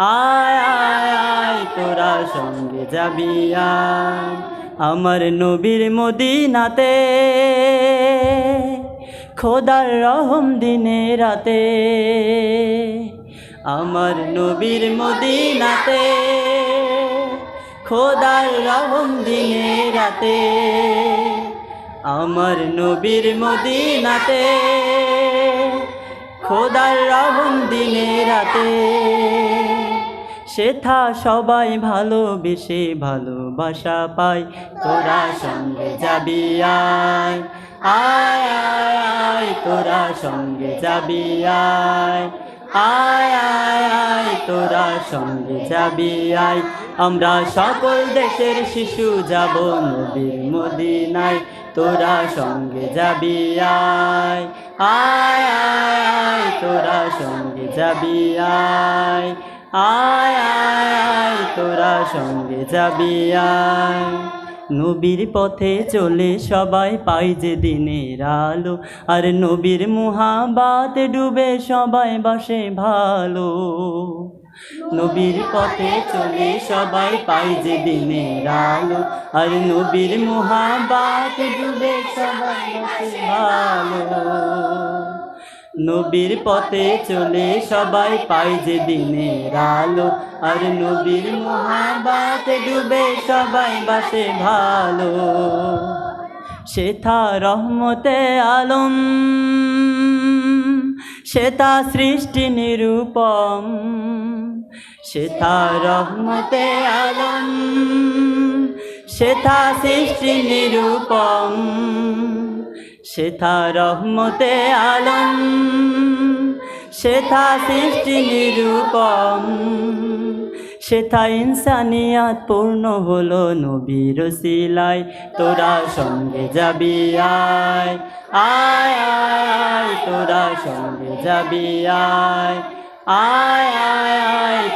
আয় আয় আয়, তোরা সঙ্গে যাবি আমার নবীর মদিনাতে। খোদার রহম দিনে রাতে, আমার নবীর মদিনাতে। খোদার রহম দিনে রাতে, আমার নবীর মদিনাতে। খোদার রহম দিনে রাতে। সেথা সবাই ভালোবেসে ভালোবাসা পায়। তোরা সঙ্গে যাবি আয় আয় আয় আয়, তোরা সঙ্গে যাবি আয় আয় আয় আয়, তোরা সঙ্গে যাবি আয়। আমরা সকল দেশের শিশু যাব নবীর মদিনায়। তোরা সঙ্গে যাবি আয় আয় আয়, তোরা সঙ্গে যাবি আয়। আয় আয় আয়, তোরা সঙ্গে যাবি, আয়। নবীর পথে চলে সবাই পাই যে দিনের আলো, আর নবীর মুহাবাত ডুবে সবাই বাসে ভালো। নবীর পথে চলে সবাই পাই যে দিনের আলো, আর নবীর মুহাবাত ডুবে সবাই বাসে ভালো। নবীর পথে চলে সবাই পাই যে দিনের আলো। আর নবীর মহাবাত ডুবে সবাই বাসে ভালো। সেথা রহমতে আলম সেথা সৃষ্টি নিরূপম সেথা রহমতে আলম সেথা সৃষ্টি নিরূপম। সেথা রহমতে আলম, সেথা সৃষ্টি নিরূপম, সেথা ইনসানিয়াত পূর্ণ হলো নবীর সিলাই, তোরা সঙ্গে যাবি, আয় আয় আয় তোরা সঙ্গে যাবি, আয় আয় আয়।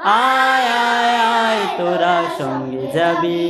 আয় আয় আয় তোরা সঙ্গে যাবি